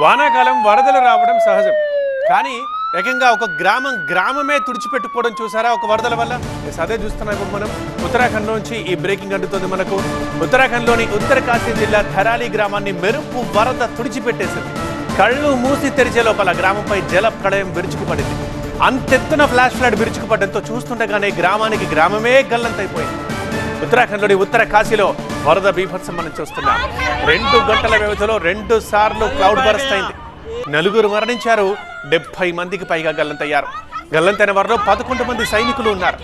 వానాకాలం వరదలు రావడం సహజం. కానీ ఏకంగా ఒక గ్రామం గ్రామమే తుడిచిపెట్టుకోవడం చూసారా ఒక వరదల వల్ల? అదే చూస్తున్నాం ఇప్పుడు మనం. ఉత్తరాఖండ్ నుంచి ఈ బ్రేకింగ్ అందుతుంది మనకు. ఉత్తరాఖండ్లోని ఉత్తరకాశీ జిల్లా థరాలి గ్రామాన్ని మెరుపు వరద తుడిచిపెట్టేసింది. కళ్ళు మూసి తెరిచే లోపల గ్రామంపై జల ప్రళయం విరుచుకుపడింది. అంతెత్తున ఫ్లాష్ ఫ్లడ్ విరుచుకుపడడంతో చూస్తుండగానే గ్రామానికి గ్రామమే గల్లంతైపోయింది. ఉత్తరాఖండ్లోని ఉత్తర కాశీలో వరద బీభత్సం మనం చూస్తున్నాం. రెండు గంటల వ్యవధిలో రెండు సార్లు క్లౌడ్ బరస్ట్ అయింది. నలుగురు మరణించారు. డెబ్బై మందికి పైగా గల్లంతయ్యారు. గల్లంతైన వారిలో పదకొండు మంది సైనికులు ఉన్నారు.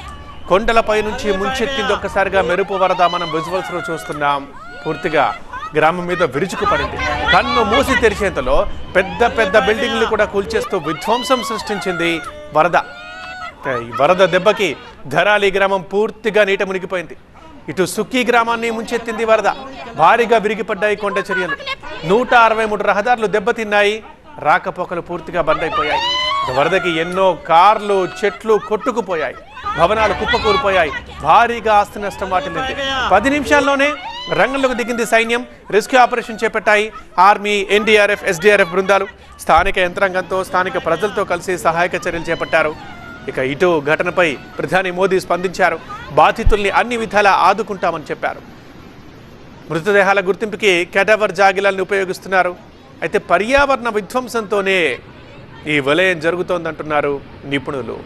కొండలపై నుంచి ముంచెత్తింది ఒక్కసారిగా మెరుపు వరద మనం విజువల్స్లో చూస్తున్నాం. పూర్తిగా గ్రామం మీద విరుచుకుపడింది. కన్ను మూసి తెరిచేంతలో పెద్ద పెద్ద బిల్డింగ్లు కూడా కూల్చేస్తూ విధ్వంసం సృష్టించింది వరద. ఈ వరద దెబ్బకి ధరాలి గ్రామం పూర్తిగా నీట మునిగిపోయింది. ఇటు సుక్కీ గ్రామాన్ని ముంచెత్తింది వరద. భారీగా విరిగిపడ్డాయి కొండ చర్యలు. నూట అరవై మూడు రహదారులు దెబ్బతిన్నాయి. రాకపోకలు పూర్తిగా బంద్ అయిపోయాయి వరదకి ఎన్నో కార్లు చెట్లు కొట్టుకుపోయాయి. భవనాలు కుప్పకూలిపోయాయి. భారీగా ఆస్తి నష్టం వాటిల్లింది. పది నిమిషాల్లోనే రంగంలోకి దిగింది సైన్యం. రెస్క్యూ ఆపరేషన్ చేపట్టాయి. ఆర్మీ ఎన్డీఆర్ఎఫ్ ఎస్డీఆర్ఎఫ్ బృందాలు స్థానిక యంత్రాంగంతో స్థానిక ప్రజలతో కలిసి సహాయక చర్యలు చేపట్టారు. ఇక ఇటు ఘటనపై ప్రధాని మోదీ స్పందించారు. బాధితుల్ని అన్ని విధాలా ఆదుకుంటామని చెప్పారు. మృతదేహాల గుర్తింపుకి కెటవర్ జాగిలాల్ని ఉపయోగిస్తున్నారు. అయితే పర్యావరణ విధ్వంసంతోనే ఈ వలయం జరుగుతోందంటున్నారు నిపుణులు.